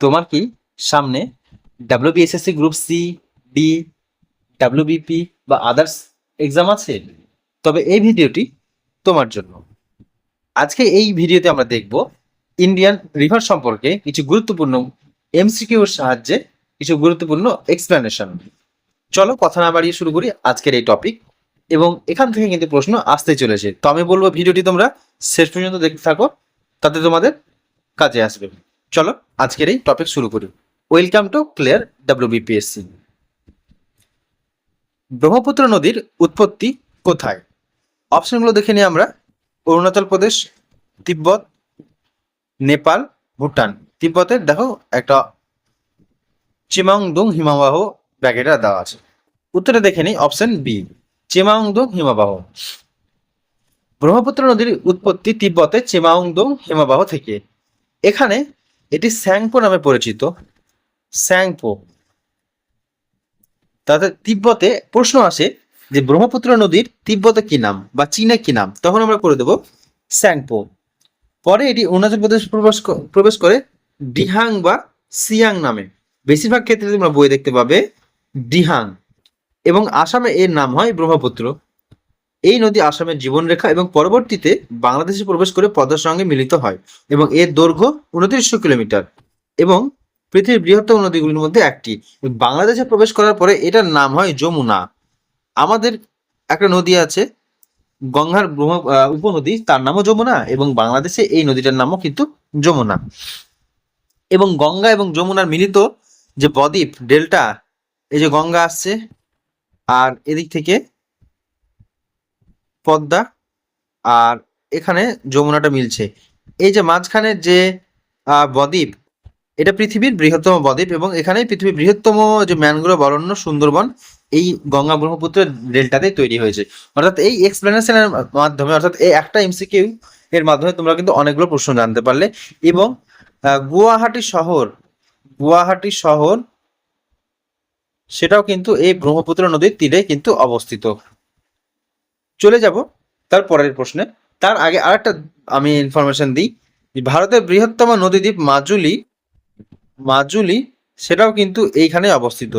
তোমার কি সামনে WBSSC group C D WBP বা আদার্স এক্সাম আছে? তবে এই ভিডিওটি তোমার জন্য। আজকে এই ভিডিওতে আমরা দেখব ইন্ডিয়ান রিভার সম্পর্কে কিছু গুরুত্বপূর্ণ এমসিকিউর সাহায্যে কিছু গুরুত্বপূর্ণ এক্সপ্লেনেশন চলো কথা না বাড়িয়ে শুরু করি আজকের এই টপিক এবং এখান থেকে কিন্তু প্রশ্ন আসতে চলেছে। তো আমি বলব ভিডিওটি তোমরা শেষ পর্যন্ত দেখতে থাকো। তাতে তোমাদের কাজে আসবে। চলো, আজকের এই টপিক শুরু করি। Welcome to clear WBPSC Brahmaputra নদীর উৎপত্তি কোথায়? অপশনগুলো দেখে নিই আমরা। অরুণাচল প্রদেশ, তিব্বত, নেপাল, ভুটান। তিব্বতের দেখো একটা চিমাংদুং হিমবাহ ব্যাগেটা দেওয়া আছে। উত্তরে দেখে নিই অপশন বি চিমাংদুং হিমবাহ। ব্রহ্মপুত্র নদীর উৎপত্তি তিব্বতে চিমাংদুং হিমবাহ থেকে। এখানে এটি স্যাংপো নামে পরিচিত। স্যাংপো। তাতে তিব্বতে প্রশ্ন আসে যে ব্রহ্মপুত্র নদীর তিব্বতে কি নাম বা চীনে কি নাম? তখন আমরা করে দেব স্যাংপো। পরে এটি অরুণাচল প্রদেশ প্রবেশ প্রবেশ করে ডিহাং বা সিয়াং নামে। বেশিরভাগ ক্ষেত্রে তোমরা বই দেখতে পাবে ডিহাং। এবং আসামে এর নাম হয় ব্রহ্মপুত্র। এই নদী আসামের জীবনরেখা এবং পরবর্তীতে বাংলাদেশে প্রবেশ করে পদ্মার সঙ্গে মিলিত হয় এবং এর দৈর্ঘ্য উনত্রিশশো কিলোমিটার এবং পৃথিবীর বৃহত্তম নদীগুলির মধ্যে একটি। বাংলাদেশে প্রবেশ করার পরে এটার নাম হয় যমুনা। আমাদের একটা নদী আছে, গঙ্গার ব্রহ্ম উপনদী, তার নামও যমুনা এবং বাংলাদেশে এই নদীটার নামও কিন্তু যমুনা। এবং গঙ্গা এবং যমুনার মিলিত যে বদ্বীপ, ডেল্টা, এই যে গঙ্গা আসছে, আর এদিক থেকে পদ্মা আর এখানে যমুনাটা মিলছে। এই যে মাঝখানে যে বদ্বীপ, এটা পৃথিবীর বৃহত্তম বদ্বীপ এবং এখানে পৃথিবীর বৃহত্তম যে ম্যানগ্রোভ অরণ্য সুন্দরবন, এই গঙ্গা ব্রহ্মপুত্র ডেল্টাতে তৈরি হয়েছে। অর্থাৎ এই এক্সপ্লেনেশনের মাধ্যমে, অর্থাৎ এই একটা এমসিকিউ এর মাধ্যমে তোমরা কিন্তু অনেকগুলো প্রশ্ন জানতে পারলে এবং গুয়াহাটি শহর গুয়াহাটি শহর, সেটাও কিন্তু এই ব্রহ্মপুত্র নদীর তীরে কিন্তু অবস্থিত। চলে যাব তার পরের প্রশ্নে। তার আগে আরেকটা আমি ইনফরমেশন দিই ভারতের বৃহত্তম নদীদ্বীপ মাজুলি মাজুলি সেটাও কিন্তু এইখানে অবস্থিত।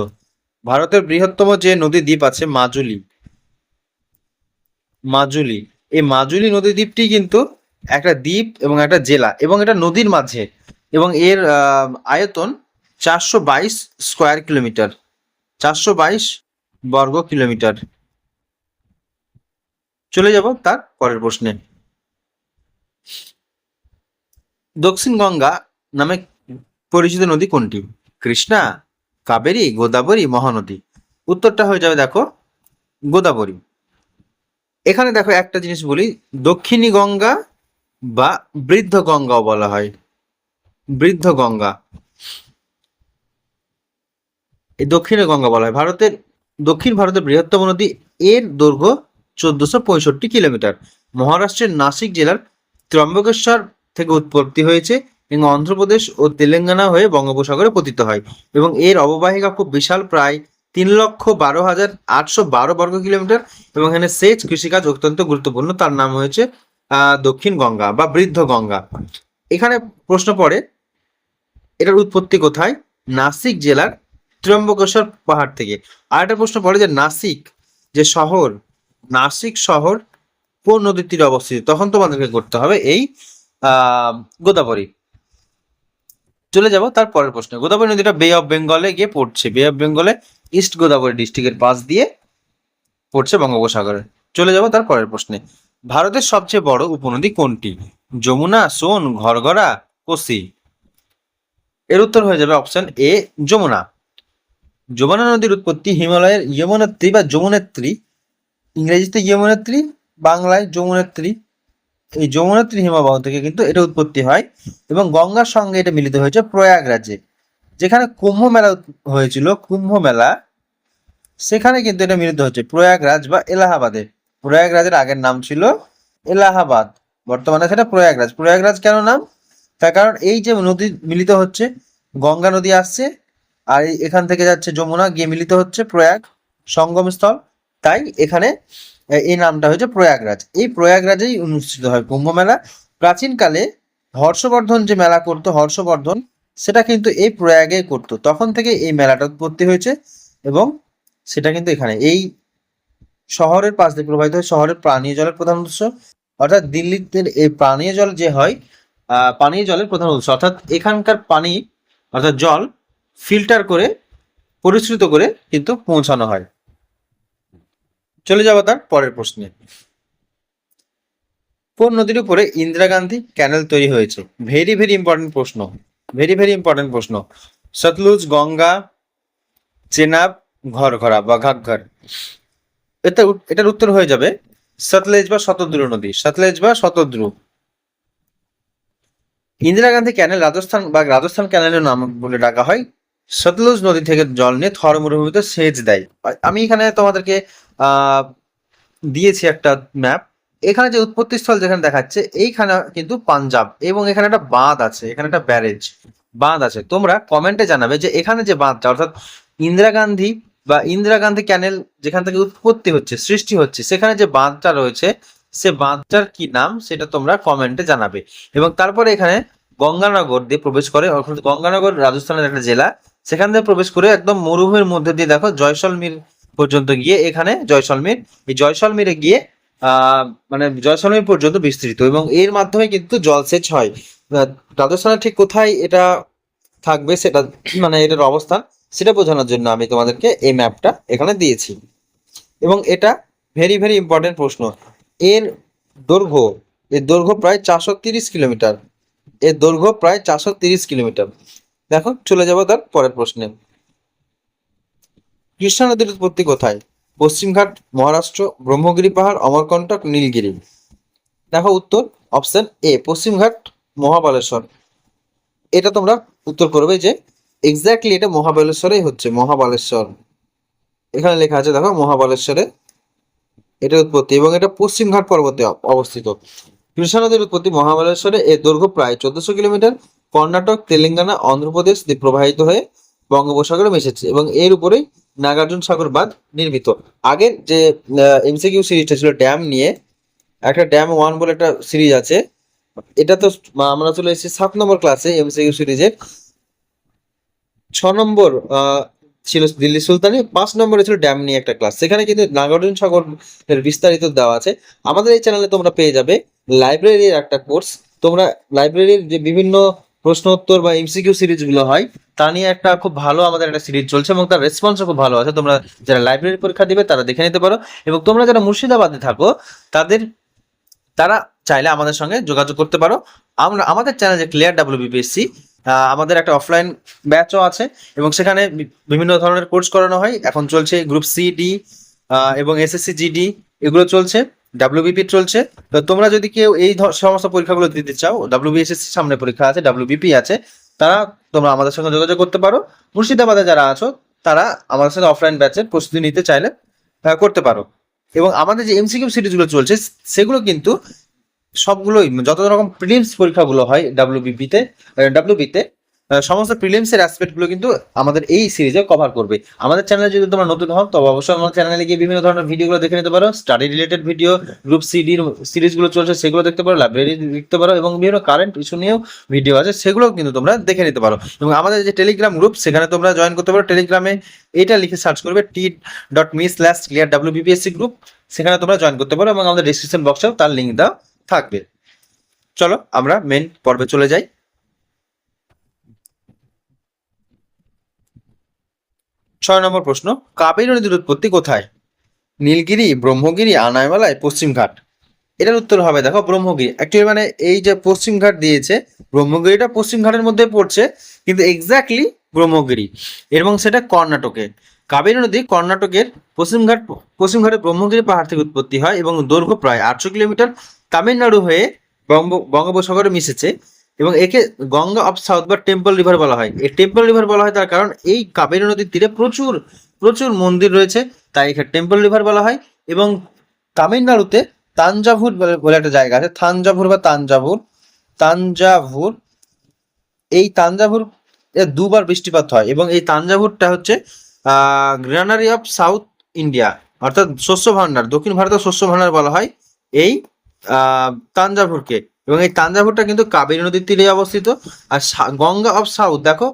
ভারতের বৃহত্তম যে নদী দ্বীপ আছে মাজুলি মাজুলি। এই মাজুলি নদী দ্বীপটি কিন্তু একটা দ্বীপ এবং একটা জেলা এবং এটা নদীর মাঝে এবং এর আয়তন চারশো বাইশ স্কোয়ার কিলোমিটার চারশো বাইশ বর্গ কিলোমিটার চলে যাব তার পরের প্রশ্নে। দক্ষিণ গঙ্গা নামে পরিচিত নদী কোনটি? কৃষ্ণা, কাবেরী, গোদাবরী, মহানদী। উত্তরটা হয়ে যাবে দেখো, গোদাবরী। এখানে দেখো একটা জিনিস বলি, দক্ষিণী গঙ্গা বা বৃদ্ধ গঙ্গাও বলা হয়। বৃদ্ধ গঙ্গা। এই দক্ষিণে গঙ্গা বলা হয়। ভারতের, দক্ষিণ ভারতের বৃহত্তম নদী, এর দৈর্ঘ্য চোদ্দশো পঁয়ষট্টি কিলোমিটার। মহারাষ্ট্রের নাসিক জেলার ত্রম্বকেশ্বর থেকে উৎপত্তি হয়েছে এবং অন্ধ্রপ্রদেশ ও তেলেঙ্গানা হয়ে বঙ্গোপসাগরে পতিত হয় এবং এর অববাহিকা খুব বিশাল, প্রায় তিন লক্ষ বারো হাজার আটশো বারো বর্গ কিলোমিটার এবং এখানে সেচ কৃষিকাজ অত্যন্ত গুরুত্বপূর্ণ। তার নাম হয়েছে দক্ষিণ গঙ্গা বা বৃদ্ধ গঙ্গা। এখানে প্রশ্ন পড়ে, এটার উৎপত্তি কোথায়? নাসিক জেলার ত্রম্বকেশ্বর পাহাড় থেকে। আর একটা প্রশ্ন পড়ে যে, নাসিক যে শহর নাসিক শহর কোন নদীর তীরে অবস্থিত? তখন তোমাদেরকে করতে হবে এই গোদাবরী। চলে যাব তার পরের প্রশ্ন। গোদাবরী নদীটা বে অফ বেঙ্গলে গিয়ে পড়ছে। বে অফ বেঙ্গলে ইস্ট গোদাবরী ডিস্ট্রিক্টের পাশ দিয়ে পড়ছে বঙ্গোপসাগরে। চলে যাব তার পরের প্রশ্নে। ভারতের সবচেয়ে বড় উপনদী কোনটি? যমুনা, সোন, ঘরঘরা, কোসি। এর উত্তর হয়ে যাবে অপশন এ যমুনা। যমুনা নদীর উৎপত্তি হিমালয়ের যমুনেত্রী বা যমুনেত্রী ইংরেজিতে যমুনেত্রী, বাংলায় যমুনেত্রী। এই যমুনেত্রী হিমবাহ থেকে কিন্তু এটা উৎপত্তি হয় এবং গঙ্গার সঙ্গে এটা মিলিত হয়েছে প্রয়াগরাজে। যেখানে কুম্ভ মেলা হয়েছিল, কুম্ভ মেলা, সেখানে কিন্তু এটা মিলিত হচ্ছে প্রয়াগরাজ বা এলাহাবাদে। প্রয়াগরাজের আগের নাম ছিল এলাহাবাদ, বর্তমানে সেটা প্রয়াগরাজ। প্রয়াগরাজ কেন নাম? তার কারণ এই যে নদী মিলিত হচ্ছে, গঙ্গা নদী আসছে, আর এখান থেকে যাচ্ছে যমুনা, গিয়ে মিলিত হচ্ছে প্রয়াগ সঙ্গমস্থল। তাই এখানে এই নামটা হয়েছে প্রয়াগরাজ। এই প্রয়াগরাজেই অনুষ্ঠিত হয় কুম্ভ মেলা। প্রাচীনকালে হর্ষবর্ধন যে মেলা করতো, হর্ষবর্ধন, সেটা কিন্তু এই প্রয়াগে করতো। তখন থেকে এই মেলাটা উৎপত্তি হয়েছে এবং সেটা কিন্তু এখানে। এই শহরের পাশ দিয়ে প্রবাহিত হয় শহরের পানীয় জলের প্রধান উৎস। অর্থাৎ দিল্লিতে এই পানীয় জল যে হয় পানীয় জলের প্রধান উৎস। অর্থাৎ এখানকার পানি, অর্থাৎ জল, ফিল্টার করে, পরিশ্রুত করে কিন্তু পৌঁছানো হয়। চলে যাব তার পরের প্রশ্নে। কোন নদীর উপরে ইন্দিরা গান্ধী ক্যানেল তৈরি হয়েছে? ভেরি ভেরি ইম্পর্টেন্ট প্রশ্ন। ভেরি ভেরি ইম্পর্টেন্ট প্রশ্ন। সতলুজ, গঙ্গা, চেনাব, ঘর, ঘরা বা ঘাঘর এটা এটার উত্তর হয়ে যাবে সতলেজ বা শতদ্রু নদী। সতলেজ বা শতদ্রু ইন্দিরা গান্ধী ক্যানেল রাজস্থান বা রাজস্থান ক্যানেলের নাম বলে ডাকা হয়। সতলুজ নদী থেকে জল নিয়ে থর মরুভূমিতে সেচ দেয়। আমি এখানে তোমাদেরকে দিয়েছি একটা ম্যাপ এখানে যে উৎপত্তি স্থল যেখানে দেখাচ্ছে, এইখানে কিন্তু পাঞ্জাব এবং এখানে একটা বাঁধ আছে, এখানে একটা ব্যারেজ বাঁধ আছে। তোমরা কমেন্টে জানাবে যে এখানে যে বাঁধটা, অর্থাৎ ইন্দিরা গান্ধী বা ইন্দিরা গান্ধী ক্যানেল যেখান থেকে উৎপত্তি হচ্ছে, সৃষ্টি হচ্ছে, সেখানে যে বাঁধটা রয়েছে, সে বাঁধটার কি নাম সেটা তোমরা কমেন্টে জানাবে। এবং তারপরে এখানে গঙ্গানগর দিয়ে প্রবেশ করে গঙ্গানগর রাজস্থানের একটা জেলা, সেখান দিয়ে প্রবেশ করে একদম মরুভূমির মধ্যে দিয়ে দেখো, জয়সলমীর পর্যন্ত গিয়ে এখানে জয়সলমীর, এই জয়সলমীরে গিয়ে মানে জয়সলমীর পর্যন্ত বিস্তৃত এবং এর মাধ্যমে কিন্তু জলসেচ হয়। রাজস্থানের ঠিক কোথায় এটা থাকবে সেটা মানে এটার অবস্থান সেটা বোঝানোর জন্য আমি তোমাদেরকে এই ম্যাপটা এখানে দিয়েছি। এবং এটা ভেরি ভেরি ইম্পর্টেন্ট প্রশ্ন। এর দৈর্ঘ্য এর দৈর্ঘ্য প্রায় চারশো তিরিশ কিলোমিটার। এর দৈর্ঘ্য প্রায় চারশো তিরিশ কিলোমিটার। দেখো, চলে যাব তার পরের প্রশ্নে। কৃষ্ণা নদীর উৎপত্তি কোথায়? পশ্চিমঘাট, মহারাষ্ট্র, ব্রহ্মগিরি পাহাড় অমরকণ্টক নীলগিরি। দেখো উত্তর, অপশন এ, পশ্চিমঘাট, মহাবালেশ্বর। এটা তোমরা উত্তর করবে যে এক্স্যাক্টলি এটা মহাবালেশ্বরেই হচ্ছে, মহাবালেশ্বর। এখানে লেখা আছে, দেখো, মহাবালেশ্বরে এটা উৎপত্তি এবং এটা পশ্চিমঘাট পর্বতে অবস্থিত। কৃষ্ণা নদীর উৎপত্তি মহাবালেশ্বরে, এর দৈর্ঘ্য প্রায় চোদ্দশো কিলোমিটার। কর্ণাটক, তেলেঙ্গানা, অন্ধ্রপ্রদেশ দিয়ে প্রবাহিত হয়ে বঙ্গোপসাগরে মিশেছে এবং এর উপরেই নাগার্জুন সাগর বাঁধ নির্মিত। আগের যে এমসিকিউ সিরিজটা ছিল ড্যাম নিয়ে, একটা ড্যাম ওয়ান বলে একটা সিরিজ আছে। এটা তো আমরা চলে এসেছি সাত নম্বর ক্লাসে এমসিকিউ সিরিজের। ছ নম্বর ছিল দিল্লি সুলতানি, পাঁচ নম্বরে ছিল ড্যাম নিয়ে একটা ক্লাস সেখানে কিন্তু নাগার্জুন সাগর বিস্তারিত দেওয়া আছে। আমাদের এই চ্যানেলে তোমরা পেয়ে যাবে। লাইব্রেরির একটা কোর্স তোমরা লাইব্রেরির যে বিভিন্ন প্রশ্ন উত্তর বা এমসিকিউ সিরিজগুলো হয়, তা নিয়ে একটা খুব ভালো আমাদের একটা সিরিজ চলছে এবং তার রেসপন্সও খুব ভালো আছে। তোমরা যারা লাইব্রেরি পরীক্ষা দিবে তারা দেখে নিতে পারো। এবং তোমরা যারা মুর্শিদাবাদে থাকো, তাদের, তারা চাইলে আমাদের সঙ্গে যোগাযোগ করতে পারো। আমরা, আমাদের চ্যানেল যে ক্লিয়ার ডাব্লিউবিপিএসসি আমাদের একটা অফলাইন ব্যাচও আছে এবং সেখানে বিভিন্ন ধরনের কোর্স করানো হয়। এখন চলছে গ্রুপ সি ডি এবং এসএসসি জিডি এগুলো চলছে। ডাব্লিউবিপি চলছে। তো তোমরা যদি কেউ এই সমস্ত পরীক্ষাগুলো দিতে চাও ডাব্লিউবিএসএসসি সামনে পরীক্ষা আছে ডাব্লিউবিপি আছে, তারা তোমরা আমাদের সঙ্গে যোগাযোগ করতে পারো। মুর্শিদাবাদে যারা আছো, তারা আমাদের সাথে অফলাইন ব্যাচের প্রস্তুতি নিতে চাইলে করতে পারো। এবং আমাদের যে এমসিকিউ সিরিজগুলো চলছে, সেগুলো কিন্তু সবগুলোই, যত রকম প্রিলিমস পরীক্ষাগুলো হয় ডাব্লিউবিপিতে ডাব্লিউবিতে সমস্ত প্রিলিমস এর অ্যাসপেক্টগুলো কিন্তু আমাদের এই সিরিজে কভার করবে। আমাদের চ্যানেলে যদি তোমরা নতুন হও, তবে অবশ্যই আমার চ্যানেলে গিয়ে বিভিন্ন ধরনের ভিডিওগুলো দেখে নিতে পারো। স্টাডি রিলেটেড ভিডিও গ্রুপ সিডির সিরিজগুলো চলছে, সেগুলো দেখতে পারো লাইব্রেরি দেখতে পারো, এবং বিভিন্ন কারেন্ট ইস্যু নিয়েও ভিডিও আছে সেগুলো কিন্তু তোমরা দেখে নিতে পারো। এবং আমাদের যে টেলিগ্রাম গ্রুপ সেখানে তোমরা জয়েন করতে পারো। টেলিগ্রামে এটা লিখে সার্চ করবে t dot me slash clear W BPSC group সেখানে তোমরা জয়েন করতে পারো, এবং আমাদের ডিসক্রিপশন বক্সেও তার লিঙ্ক দেওয়া থাকবে। চলো, আমরা মেন পর্বে চলে যাই। ছয় নম্বর প্রশ্ন কাবেরী নদীর উৎপত্তি কোথায়? নীলগিরি, ব্রহ্মগিরি, আনাইমালায় পশ্চিমঘাট এটার উত্তর হবে, দেখো, ব্রহ্মগিরি। অ্যাকচুয়ালি মানে এই যে পশ্চিমঘাট দিয়েছে, ব্রহ্মগিরিটা পশ্চিমঘাটের মধ্যে পড়ছে, কিন্তু এক্স্যাক্টলি ব্রহ্মগিরি। এবং সেটা কর্ণাটকে। কাবেরী নদী কর্ণাটকের পশ্চিমঘাট পশ্চিমঘাটের ব্রহ্মগিরি পাহাড় থেকে উৎপত্তি হয় এবং দৈর্ঘ্য প্রায় আটশো কিলোমিটার। তামিলনাড়ু হয়ে বঙ্গ, বঙ্গোপসাগরে মিশেছে। এবং একে গঙ্গা অফ সাউথ বা টেম্পল রিভার বলা হয়। এই টেম্পল রিভার বলা হয় তার কারণ এই কাবেরী নদীর তীরে প্রচুর প্রচুর মন্দির রয়েছে, তাই একে টেম্পল রিভার বলা হয় এবং তামিলনাড়ুতে তাঞ্জাভুর বলে একটা জায়গা আছে থাঞ্জাভুর বা তাঞ্জাভুর। তাঞ্জাভুর, এই তাঞ্জাভুর দুবার বৃষ্টিপাত হয় এবং এই তাঞ্জাভুরটা হচ্ছে গ্রানারি অফ সাউথ ইন্ডিয়া, অর্থাৎ শস্য ভান্ডার দক্ষিণ ভারতের শস্য ভান্ডার বলা হয় এই তাঞ্জাভুরকে। এবং এই তাঞ্জাভুরটা কিন্তু কাবেরী নদীর তীরে অবস্থিত। আর গঙ্গা অফ সাউথ, দেখো,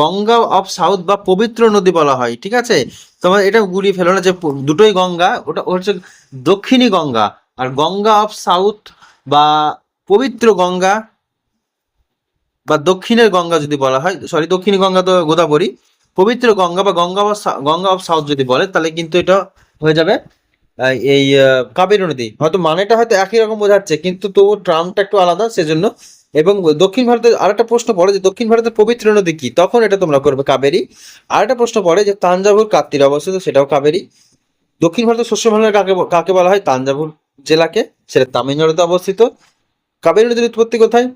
গঙ্গা অফ সাউথ বা পবিত্র নদী বলা হয়, ঠিক আছে? তোমার এটা গুলিয়ে ফেলো না যে দুটোই গঙ্গা, ওটা হচ্ছে দক্ষিণী গঙ্গা। আর গঙ্গা অফ সাউথ বা পবিত্র গঙ্গা বা দক্ষিণের গঙ্গা যদি বলা হয়, সরি, দক্ষিণী গঙ্গা তো গোদাবরী, পবিত্র গঙ্গা বা গঙ্গা বা গঙ্গা অফ সাউথ যদি বলে, তাহলে কিন্তু এটা হয়ে যাবে এই কাবেরী নদী। হয়তো মানেটা হয়তো একই রকম বোঝাচ্ছে, কিন্তু তবু ট্রামটা একটু আলাদা সেজন্য। এবং দক্ষিণ ভারতের আরেকটা প্রশ্ন পড়ে যে, দক্ষিণ ভারতের পবিত্র নদী কি? তখন এটা তোমরা করবে কাবেরী। আরেকটা প্রশ্ন পড়ে যে, তাঞ্জাভুর কাত্তির অবস্থিত, সেটাও কাবেরী। দক্ষিণ ভারতের শস্য ভাণ্ডার কাকে কাকে বলা হয়? তাঞ্জাভুর জেলাকে, সেটা তামিলনাড়ুতে অবস্থিত। কাবেরী নদীর উৎপত্তি কোথায়?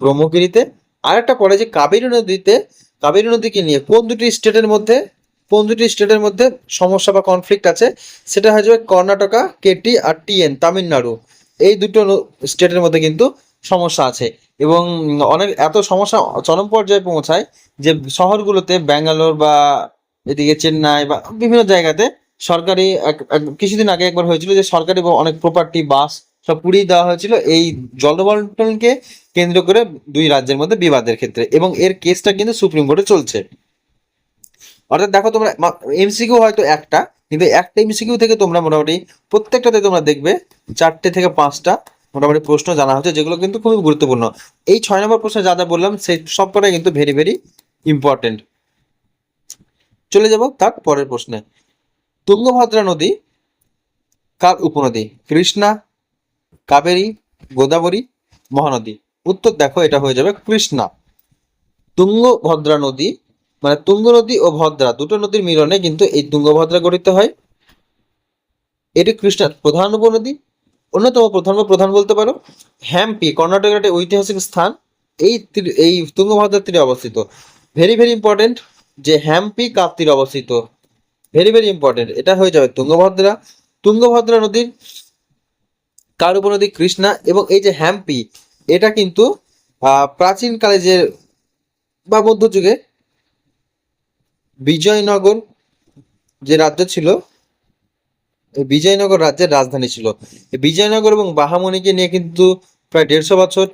ব্রহ্মগিরিতে। আরেকটা পড়ে যে, কাবেরী নদীতে, কাবেরী নদীকে নিয়ে কোন দুটি স্টেটের মধ্যে কোন দুটি স্টেটের মধ্যে সমস্যা বা কনফ্লিক্ট আছে। সেটা হয়ে যাবে কর্ণাটকা কেটি আর টিএন তামিলনাড়ু। এই দুটো স্টেটের মধ্যে কিন্তু সমস্যা আছে। এবং অনেক এত সমস্যা চরম পর্যায়ে পৌঁছায় যে শহরগুলোতে ব্যাঙ্গালোর বা এদিকে চেন্নাই বা বিভিন্ন জায়গাতে সরকারি কিছুদিন আগে একবার হয়েছিল যে সরকারি অনেক প্রপার্টি বাস সব পুড়িয়ে দেওয়া হয়েছিল। এই জলবন্টনকে কেন্দ্র করে দুই রাজ্যের মধ্যে বিবাদের ক্ষেত্রে। এবং এর কেসটা কিন্তু সুপ্রিম কোর্টে চলছে। অর্থাৎ দেখো তোমরা এমসিকিউ হয়তো একটা, কিন্তু একটা এমসিকিউ থেকে তোমরা মোটামুটি প্রত্যেকটাতে তোমরা দেখবে চারটে থেকে পাঁচটা মোটামুটি প্রশ্ন জানা হচ্ছে, যেগুলো কিন্তু খুবই গুরুত্বপূর্ণ। এই ছয় নম্বর প্রশ্নে যা যা বললাম, সেই সবকটাই কিন্তু ভেরি ভেরি ইম্পর্টেন্ট চলে যাব তার পরের প্রশ্নে। তুঙ্গভদ্রা নদী কার উপনদী? কৃষ্ণা, কাবেরী, গোদাবরী, মহানদী। উত্তর দেখো, এটা হয়ে যাবে কৃষ্ণা। তুঙ্গভদ্রা নদী মানে তুঙ্গ নদী ও ভদ্রা, দুটো নদীর মিলনে কিন্তু এই তুঙ্গভদ্রা গঠিত হয়। এটি কৃষ্ণার প্রধান উপনদী, অন্যতম প্রধান প্রধান বলতে পারো, হ্যাম্পি, কর্ণাটকের একটি ঐতিহাসিক স্থান। এই এই তুঙ্গভদ্রার তীরে অবস্থিত। ভেরি ভেরি ইম্পর্টেন্ট যে হ্যাম্পি কাপ তীরে অবস্থিত। ভেরি ভেরি ইম্পর্টেন্ট এটা হয়ে যাবে তুঙ্গভদ্রা তুঙ্গভদ্রা নদীর কার উপনদী? কৃষ্ণা। এবং এই যে হ্যাম্পি, এটা কিন্তু প্রাচীনকালে যে বা মধ্যযুগে বিজয়নগর যে রাজ্য ছিল বিজয়নগর রাজ্যের রাজধানী ছিল। বিজয়নগর এবং বাহামণিকে নিয়ে কিন্তু প্রায় দেড়শো বছর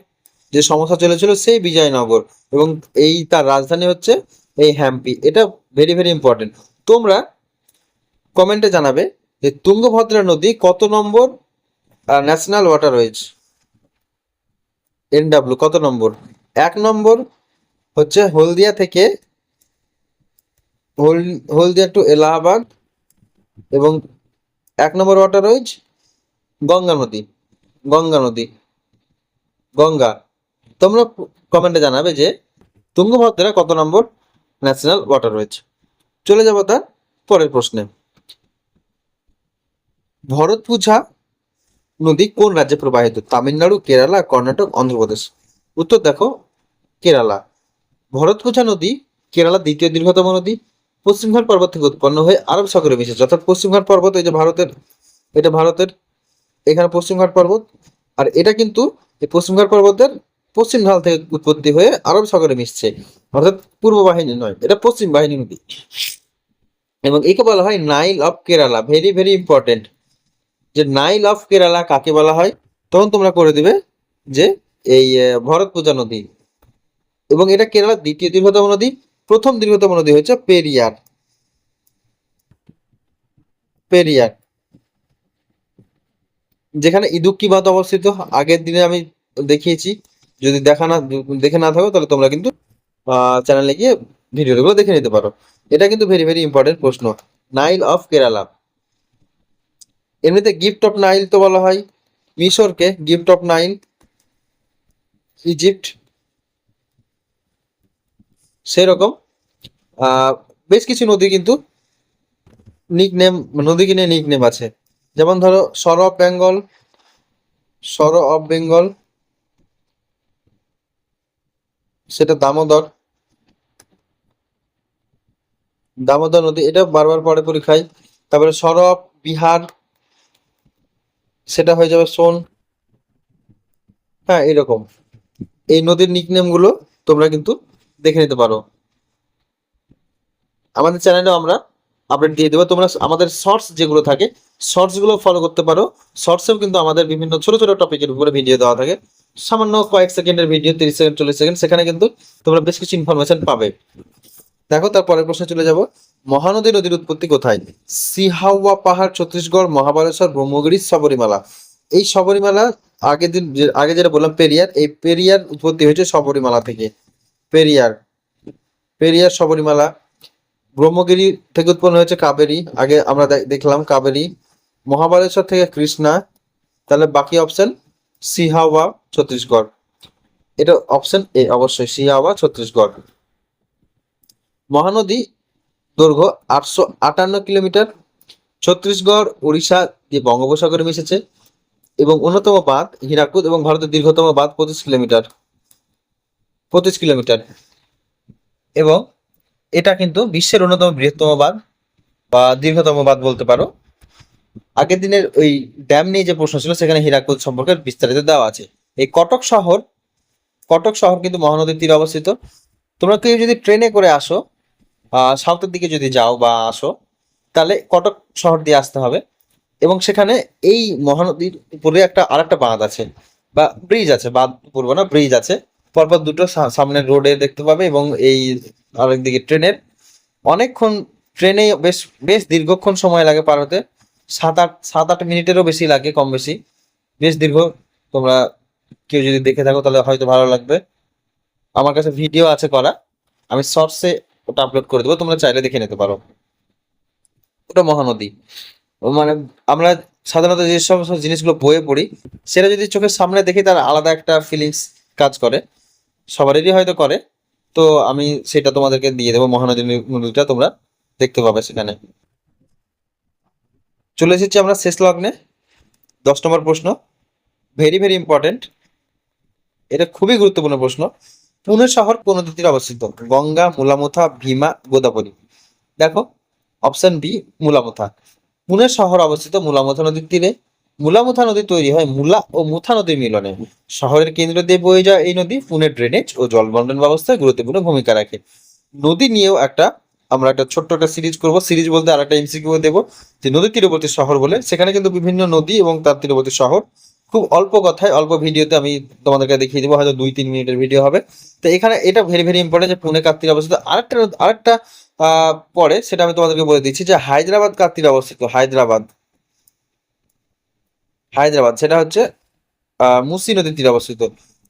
যে সমস্যা চলেছিল সেই বিজয়নগর এবং এই তার রাজধানী হচ্ছে এই হ্যাম্পি। এটা ভেরি ভেরি ইম্পর্টেন্ট তোমরা কমেন্টে জানাবে যে তুঙ্গভদ্রা নদী কত নম্বর ন্যাশনাল ওয়াটার ওয়াটারওয়েজ এনডাব্লিউ কত নম্বর? এক নম্বর হচ্ছে হলদিয়া থেকে হলদিয়া টু এলাহাবাদ এবং এক নম্বর ওয়াটার ওয়াটারওয়েজ গঙ্গা নদী গঙ্গা নদী, গঙ্গা। তোমরা কমেন্টে জানাবে যে তুঙ্গভদ্রা কত নম্বর ন্যাশনাল ওয়াটার ওয়াটারওয়েজ চলে যাব তার পরের প্রশ্নে। ভরতপুঝা নদী কোন রাজ্যে প্রবাহিত? তামিলনাড়ু, কেরালা, কর্ণাটক, অন্ধ্রপ্রদেশ। উত্তর দেখো, কেরালা। ভরতপুঝা নদী কেরালার দ্বিতীয় দীর্ঘতম নদী। পশ্চিমঘাট পর্বত থেকে উৎপন্ন হয়ে আরব সাগরে মিশেছে। অর্থাৎ পশ্চিমঘাট পর্বত এই যে ভারতের এটা ভারতের এখানে পশ্চিমঘাট পর্বত। আর এটা কিন্তু এই পশ্চিমঘাট পর্বতের পশ্চিম ঢাল থেকে উৎপত্তি হয়ে আরব সাগরে মিশছে। অর্থাৎ পূর্ব বাহিনী নয় এটা পশ্চিম বাহিনী নদী। এবং একে বলা হয় Nile of Kerala very very important যে নাইল অফ কেরালা কাকে বলা হয়? তখন তোমরা করে দিবে যে এই আহ, ভরত পূজা নদী। এবং এটা কেরালার দ্বিতীয় দীর্ঘতম নদী। প্রথম দীর্ঘতম নদী হচ্ছে পেরিয়ার। পেরিয়ার। যেখানে ইদুক্কি বাঁধ অবস্থিত, আগের দিনে আমি দেখিয়েছি। যদি দেখা না, দেখে না থাকো, তাহলে তোমরা কিন্তু চ্যানেলে গিয়ে ভিডিওগুলো দেখে নিতে পারো। এটা কিন্তু ভেরি ভেরি ইম্পর্টেন্ট প্রশ্ন। নাইল অফ কেরালা এমনিতে গিফট অফ নাইল তো বলা হয়। মিশরকে গিফট অফ নাইল ইজিপ্ট সেরকম। বেশ কিছু নদী কিন্তু নিক নেম নদী কিনে নিক নেম আছে। যেমন ধরো সর অফ বেঙ্গল সর অফ বেঙ্গল সেটা দামোদর। দামোদর নদী, এটা বারবার পরে পরীক্ষায়। তারপরে সর অফ বিহার সেটা হয়ে যাবে সোন। হ্যাঁ এরকম। এই নদীর নিকনেমগুলো তোমরা কিন্তু দেখে নিতে পারো। আমাদের চ্যানেলেও আমরা আপডেট দিয়ে দেবো। তোমরা আমাদের শর্টস যেগুলো থাকে শর্টসগুলো ফলো করতে পারো। শর্টসেও কিন্তু আমাদের বিভিন্ন ছোট ছোট টপিকের উপরে ভিডিও দেওয়া থাকে। সামান্য কয়েক সেকেন্ডের ভিডিও তিরিশ সেকেন্ড, চল্লিশ সেকেন্ড, সেখানে কিন্তু তোমরা বেশ কিছু ইনফরমেশন পাবে। দেখো, তার পরের প্রশ্নে চলে যাব। মহানদী নদীর উৎপত্তি কোথায়? সিহাওয়া পাহাড়, ছত্তিশগড়, মহাবালেশ্বর, ব্রহ্মগিরি সবরীমালা এই সবরীমালা আগে দিন আগে যেটা বললাম পেরিয়ার, এই পেরিয়ার উৎপত্তি হয়েছে সবরীমালা থেকে। পেরিয়ার। পেরিয়ার সবরীমালা ব্রহ্মগিরি থেকে উৎপন্ন হয়েছে কাবেরী। আগে আমরা দেখলাম কাবেরী। মহাবালেশ্বর থেকে কৃষ্ণা। তাহলে বাকি অপশন সিহাওয়া, ছত্তিশগড়। এটা অপশন এ অবশ্যই সিহাওয়া, ছত্তিশগড়। মহানদী দৈর্ঘ্য আটশো আটান্ন কিলোমিটার। ছত্তিশগড় উড়িষ্যা দিয়ে বঙ্গোপসাগরে মিশেছে এবং অন্যতম বাঁধ হীরাকুদ এবং ভারতের দীর্ঘতম বাঁধ পঁচিশ কিলোমিটার। পঁচিশ কিলোমিটার। এবং এটা কিন্তু বিশ্বের অন্যতম বৃহত্তম বাঁধ বা দীর্ঘতম বাঁধ বলতে পারো। আগের দিনের ওই ড্যাম নিয়ে যে প্রশ্ন ছিল, সেখানে হীরাকুদ সম্পর্কে বিস্তারিত দেওয়া আছে। এই কটক শহর কটক শহর কিন্তু মহানদীর তীরে অবস্থিত। তোমরা কেউ যদি ট্রেনে করে আসো সাউথের দিকে যদি যাও বা আসো, তাহলে কটক শহর দিয়ে আসতে হবে। এবং সেখানে এই মহানদীর উপরে একটা আর একটা বাঁধ আছে, বা ব্রিজ আছে, বাঁধ বলব না, ব্রিজ আছে। পরপর দুটো সা- সামনের রোডে দেখতে পাবে এবং এই আরেকদিকে ট্রেনের। অনেকক্ষণ ট্রেনে বেশ বেশ দীর্ঘক্ষণ সময় লাগে পার হতে। সাত আট সাত আট মিনিটেরও বেশি লাগে কম বেশি। বেশ দীর্ঘ। তোমরা কেউ যদি দেখে থাকো তাহলে হয়তো ভালো লাগবে। আমার কাছে ভিডিও আছে করা। আমি শর্টসে ওটা আপলোড করে দেবো। তোমরা চাইলে দেখে নিতে পারো। ওটা মহানদী। মানে আমরা সাধারণত যে সমস্ত জিনিসগুলো বইয়ে পড়ি, সেটা যদি চোখের সামনে দেখি তার আলাদা একটা ফিলিংস কাজ করে। সবারই হয়তো করে। তো আমি সেটা তোমাদেরকে দিয়ে দেবো। মহানদী নদীটা তোমরা দেখতে পাবে সেখানে। চলে এসেছি আমরা শেষ লগ্নে। দশ নম্বর প্রশ্ন। ভেরি ভেরি ইম্পর্টেন্ট এটা খুবই গুরুত্বপূর্ণ প্রশ্ন। পুনে শহর কোন নদীর অবস্থিত? গঙ্গা, মুলামুথা, ভীমা, গোদাবরী। দেখো অপশন বি মুলামুথা। পুনে শহর অবস্থিত মুলামুথা নদীর তীরে। মুলামুথা নদী তৈরি হয়, মুলা ও মুথা নদীর মিলনে। শহরের কেন্দ্র দিয়ে বয়ে যায় এই নদী পুনের ড্রেনেজ ও জল বন্টন ব্যবস্থায় গুরুত্বপূর্ণ ভূমিকা রাখে। নদী নিয়েও একটা, আমরা একটা ছোট্ট একটা সিরিজ করব। সিরিজ বলতে আর একটা এমসিকিউ দেবো, যে নদী তীরবর্তী শহর বলে। সেখানে কিন্তু বিভিন্ন নদী এবং তার তীরবর্তী শহর। খুব অল্প কথায়, অল্প ভিডিওতে আমি তোমাদেরকে দেখিয়ে দেবো, হয়তো দুই, তিন মিনিটের ভিডিও হবে। তো এখানে এটা ভেরি ভেরি ইম্পর্টেন্ট যে পুনে কাত্তির অবস্থিত। আরেকটা আরেকটা পরে সেটা আমি তোমাদেরকে বলে দিচ্ছি যে হায়দ্রাবাদ কাত্তির অবস্থিত, হায়দ্রাবাদ। হায়দ্রাবাদ, সেটা হচ্ছে মুসি নদীর তীরে অবস্থিত।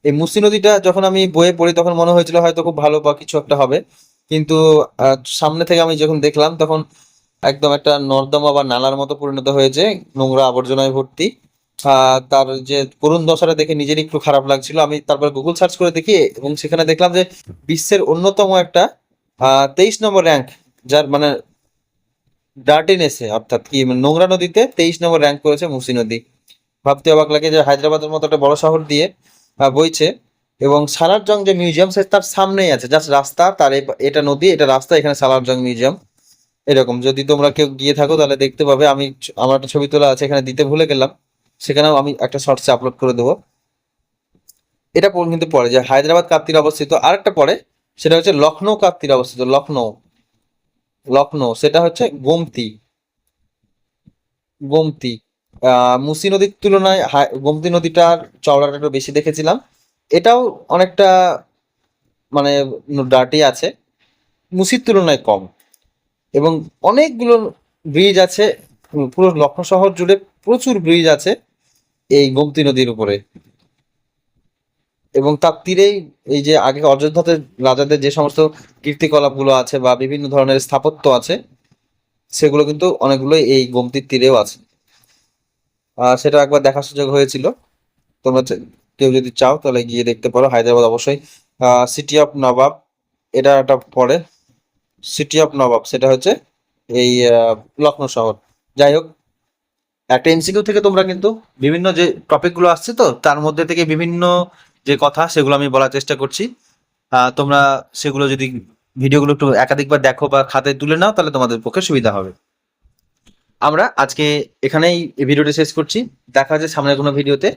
এই মুসি নদীটা যখন আমি বইয়ে পড়ি, তখন মনে হয়েছিল হয়তো খুব ভালো বা কিছু একটা হবে। কিন্তু সামনে থেকে আমি যখন দেখলাম, তখন একদম একটা নর্দমা বা নালার মতো পরিণত হয়েছে, নোংরা আবর্জনায় ভর্তি। তার যে করুণ দশাটা দেখে নিজেরই একটু খারাপ লাগছিল। আমি তারপর গুগল সার্চ করে দেখি এবং সেখানে দেখলাম যে, বিশ্বের অন্যতম একটা তেইশ নম্বর র্যাঙ্ক যার মানে ডার্টিনেসে অর্থাৎ কি মানে নোংরা নদীতে তেইশ নম্বর র্যাঙ্ক করেছে মুসি নদী। ভাবতে অবাক লাগে যে হায়দ্রাবাদের মতো একটা বড় শহর দিয়ে বইছে। এবং সালারজং যে মিউজিয়াম, সে তার সামনেই আছে। জাস্ট রাস্তা, তার এটা নদী, এটা রাস্তা, এখানে সালারজং মিউজিয়াম। এরকম, যদি তোমরা কেউ গিয়ে থাকো, তাহলে দেখতে পাবে। আমি আমার একটা ছবি তোলা আছে, এখানে দিতে ভুলে গেলাম। সেখানেও আমি একটা শর্টসে আপলোড করে দেবো। এটা কিন্তু পরে যে হায়দ্রাবাদ কাপ্তির অবস্থিত। আরেকটা পরে সেটা হচ্ছে লখনৌ কাপ্তির অবস্থিত, লখনৌ। লখনৌ, সেটা হচ্ছে গোমতি। গোমতি। মুসি নদীর তুলনায় গোমতি নদীটার চওড়াটা একটু বেশি দেখেছিলাম। এটাও অনেকটা মানে ডার্টি আছে। মুসির তুলনায় কম। এবং অনেকগুলো ব্রিজ আছে, পুরো লক্ষ্ণৌ শহর জুড়ে প্রচুর ব্রিজ আছে এই গোমতী নদীর উপরে। এবং তার তীরেই এই যে আগে অযোধ্যাতে রাজাদের যে সমস্ত কীর্তিকলাপগুলো আছে বা বিভিন্ন ধরনের স্থাপত্য আছে, সেগুলো কিন্তু অনেকগুলোই এই গোমতীর তীরেও আছে। সেটা একবার দেখার সুযোগ হয়েছিল। তোমরা কেউ যদি চাও তাহলে গিয়ে দেখতে পারো। হায়দ্রাবাদ অবশ্যই। সিটি অফ নবাব এটা একটা পড়ে সিটি অফ নবাব সেটা হচ্ছে এই লখনৌ শহর। যাই হোক, একটা এমসিকিউ থেকে তোমরা কিন্তু বিভিন্ন যে টপিকগুলো আসছে তো, তার মধ্যে থেকে বিভিন্ন যে কথা, সেগুলো আমি বলার চেষ্টা করছি। তোমরা সেগুলো যদি ভিডিওগুলো একটু একাধিকবার দেখো বা খাতায় তুলে নাও, তাহলে তোমাদের পক্ষে সুবিধা হবে। আমরা আজকে এখানেই এই ভিডিওটা শেষ করছি। দেখা যায় সামনের কোনো ভিডিওতে।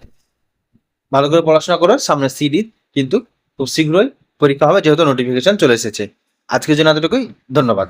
ভালো করে পড়াশোনা করো সামনে সিডি কিন্তু খুব শীঘ্রই পরীক্ষা হবে, যেহেতু নোটিফিকেশন চলে এসেছে। আজকের জন্য এতটুকুই। ধন্যবাদ।